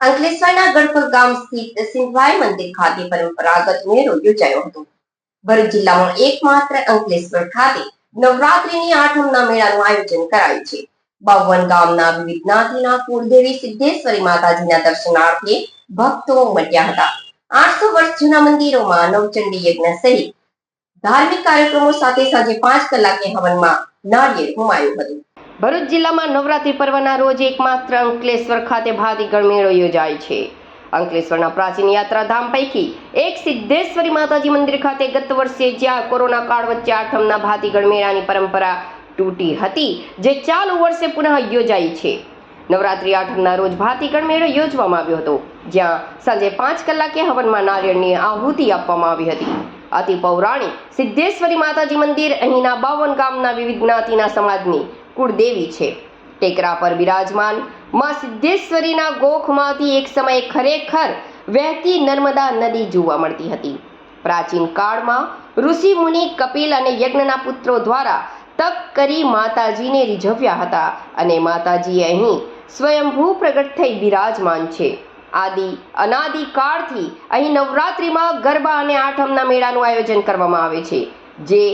અંકલેશ્વરના ગડખલ ગામ સ્થિત સિંધવાઈ મંદિર ખાતે પરંપરાગત મેળો યોજાયો હતો. ભરૂચ જિલ્લામાં એકમાત્ર અંકલેશ્વર ખાતે નવરાત્રીની આઠમના મેળાનું આયોજન કરાયું છે. બાવન ગામના વિવિધ જ્ઞાતિના કુળદેવી સિદ્ધેશ્વરી માતાજીના દર્શનાર્થે ભક્તો ઉમટ્યા હતા. આઠસો વર્ષ જૂના મંદિરોમાં નવચંડી યજ્ઞ સહિત ધાર્મિક કાર્યક્રમો સાથે સાંજે પાંચ કલાકે હવનમાં નાળિયેર હોમાયું હતું. ભરૂચ જિલ્લામાં નવરાત્રી પર્વના રોજ એકમાત્ર અંકલેશ્વર ખાતે ભાતીગળ મેળો યોજાય છે. અંકલેશ્વરના પ્રાચીન યાત્રાધામ પૈકી એક સિદ્ધેશ્વરી માતાજી મંદિર ખાતે ગત વર્ષે જ્યાં કોરોના કાળ વચ્ચે આઠમના ભાતીગળ મેળાની પરંપરા તૂટી હતી, જે ચાલુ વર્ષે પુનઃ યોજાઈ છે. નવરાત્રી આઠમના રોજ ભાતીગળ મેળો યોજવામાં આવ્યો હતો, જ્યાં સાંજે પાંચ કલાકે હવનમાં નારિયેળની આહુતિ આપવામાં આવી હતી. અતિ પૌરાણિક સિદ્ધેશ્વરી માતાજી મંદિર અહીંના બાવન ગામના વિવિધ જ્ઞાતિના સમાજની કુળદેવી છે. ટેકરા પર બિરાજમાનમાં સિદ્ધેશ્વરીના ગોખમાંથી એક સમયે ખરેખર વહેતી નર્મદા નદી જોવા મળતી હતી. પ્રાચીન કાળમાં ઋષિ મુનિ કપિલ અને યજ્ઞના પુત્રો દ્વારા તપ કરી માતાજીને રીઝવ્યા હતા અને માતાજી અહીં સ્વયંભૂ પ્રગટ થઈ બિરાજમાન છે. આદિ, અનાદિ કાળથી અહીં નવરાત્રિમાં ગરબા અને આઠમના મેળાનું આયોજન કરવામાં આવે છે, જે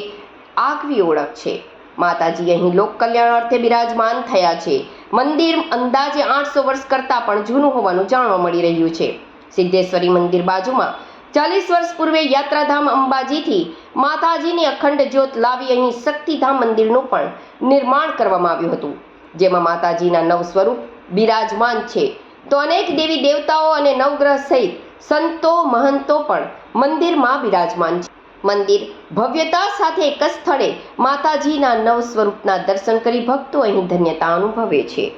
આગવી ઓળખ છે. માતાજી અહીં લોક કલ્યાણ અર્થે બિરાજમાન થયા છે. મંદિર અંદાજે આઠસો વર્ષ કરતાં પણ જૂનું હોવાનું જાણવા મળી રહ્યું છે. સિદ્ધેશ્વરી મંદિર બાજુમાં ચાલીસ વર્ષ પૂર્વે યાત્રાધામ અંબાજીથી માતાજીની અખંડ જ્યોત લાવી અહીં શક્તિધામ મંદિરનું પણ નિર્માણ કરવામાં આવ્યું હતું. જેમાં માતાજીના નવ સ્વરૂપ બિરાજમાન છે. તો અનેક દેવી દેવતાઓ અને નવગ્રહ સહિત સંતો મહંતો પણ મંદિરમાં બિરાજમાન છે. મંદિર. ભવ્યતા સાથે એક જ સ્થળે માતાજીના નવ સ્વરૂપના દર્શન કરી ભક્તો અહીં ધન્યતા અનુભવે છે.